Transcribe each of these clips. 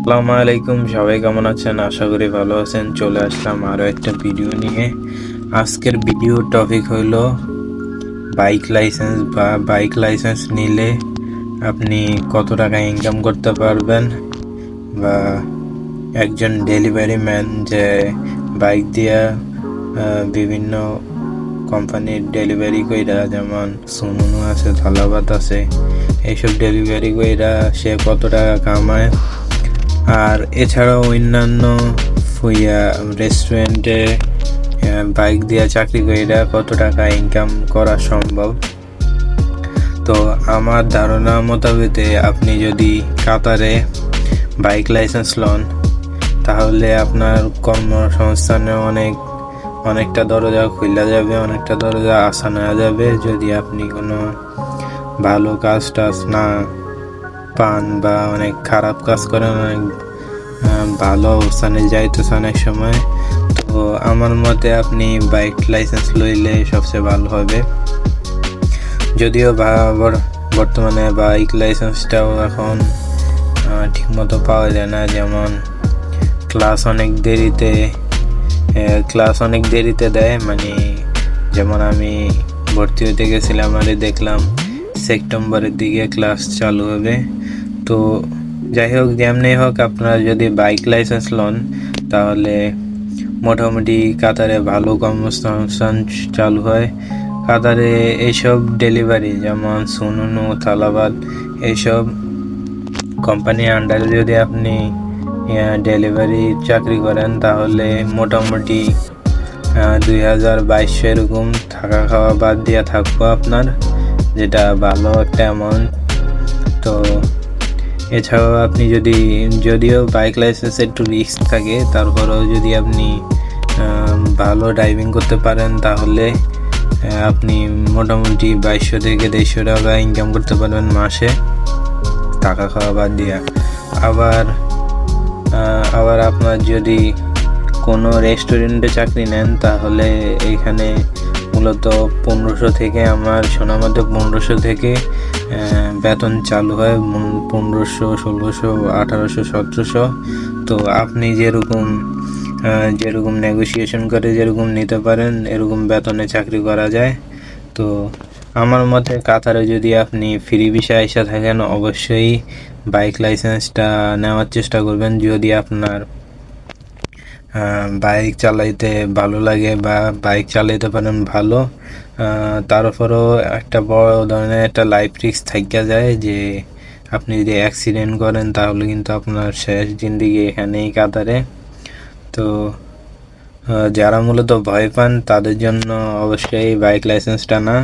আসসালামু আলাইকুম, সবাই কেমন আছেন? আশা করি ভালো আছেন। চলে আসলাম আরও একটা ভিডিও নিয়ে। আজকের ভিডিও টপিক হইল বাইক লাইসেন্স বা বাইক লাইসেন্স নিলে আপনি কত টাকা ইনকাম করতে পারবেন? বা একজন ডেলিভারি ম্যান যে বাইক দিয়া বিভিন্ন কোম্পানির ডেলিভারি কইরা, যেমন সুনুনু আছে থালাবাদ আছে, এইসব ডেলিভারি কইরা সে কত টাকা কামায়? আর এছাড়াও অন্যান্য ফুইয়া রেস্টুরেন্টে বাইক দিয়ে চাকরি কইরা কত টাকা ইনকাম করা সম্ভব। তো আমার ধারণা মোতাবেকে আপনি যদি কাতারে বাইক লাইসেন্স লন, তাহলে আপনার কর্মসংস্থানে অনেক, অনেকটা দরজা খুলে যাবে, অনেকটা দরজা আসান যাবে। যদি আপনি কোনো ভালো কাজ টাজ না পান বা অনেক খারাপ কাজ করেন অনেক ভালো অবস্থানে যাইতেছে অনেক সময়। তো আমার মতে আপনি বাইক লাইসেন্স লইলে সবচেয়ে ভালো হবে। যদিও বর্তমানে বাইক লাইসেন্সটাও এখন ঠিকমতো পাওয়া যায় না। যেমন ক্লাস অনেক দেরিতে ক্লাস অনেক দেরিতে দেয়। মানে যেমন আমি ভর্তি হতে গেছিলাম আর দেখলাম সেপ্টেম্বরের দিকে ক্লাস চালু হবে। তো যাই হোক, যেমনি হোক আপনারা যদি বাইক লাইসেন্স লন, তাহলে মোটামুটি কাতারে ভালো কর্মসংস্থান চালু হয়। কাতারে এইসব ডেলিভারি যেমন সুনুনু থালাবাদ এইসব কোম্পানির আন্ডারে যদি আপনি ডেলিভারি চাকরি করেন, তাহলে মোটামুটি দুই হাজার বাইশশো এরকম থাকা খাওয়া বাদ দিয়ে থাকব আপনার, যেটা ভালো একটা অ্যামাউন্ট তো এছাড়াও আপনি যদি, যদিও বাইক লাইসেন্স একটু রিস্ক থাকে, তারপরেও যদি আপনি ভালো ড্রাইভিং করতে পারেন, তাহলে আপনি মোটামুটি বাইশশো থেকে দেড়শো টাকা ইনকাম করতে পারবেন মাসে। টাকা খাওয়া বাদ দিয়া। আবার আবার আপনার যদি কোনো রেস্টুরেন্টে চাকরি নেন, তাহলে এখানে মূলত পনেরোশো থেকে আমার শোনা মতে পনেরোশো থেকে বেতন চালু হয় পনেরোশো, ষোলোশো, আঠারোশো, সতেরোশো। তো আপনি যেরকম যেরকম নেগোসিয়েশন করে, যেরকম নিতে পারেন, এরকম বেতনে চাকরি করা যায়। তো আমার মতে কাতারে যদি আপনি ফ্রি বিষয় এসে থাকেন, অবশ্যই বাইক লাইসেন্সটা নেওয়ার চেষ্টা করবেন। যদি আপনার বাইক চালাইতে ভালো লাগে বা বাইক চালাইতে পারেন ভালো। তারপরও একটা বড় ধরনের একটা লাইফ রিস্ক থাকা যায় যে আপনি যদি অ্যাক্সিডেন্ট করেন তাহলে কিন্তু আপনার শেষ জিন্দিগি এখানেই কাতারে তো যারা মূলত ভয় পান তাদের জন্য অবশ্যই বাইক লাইসেন্সটা না।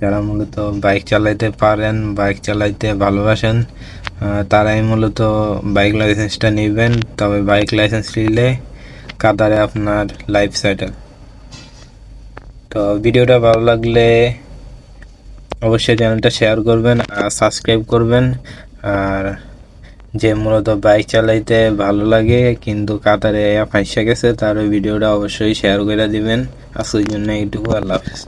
যারা মূলত বাইক চালাইতে পারেন বাইক চালাইতে ভালোবাসেন তারাই মূলত বাইক লাইসেন্সটা নেবেন। তবে বাইক লাইসেন্স নিলে কাতারে আপনার লাইফ সেটেল তো ভিডিওটা ভালো লাগলে অবশ্যই চ্যানেলটা শেয়ার করবেন আর সাবস্ক্রাইব করবেন। আর যে মূলত বাইক চালাইতে ভালো লাগে কিন্তু কাতারে ফাঁসা গেছে, তার ওই ভিডিওটা অবশ্যই শেয়ার করে দিবেন। আজকের জন্য এইটুকু, আল্লাহ হাফেজ।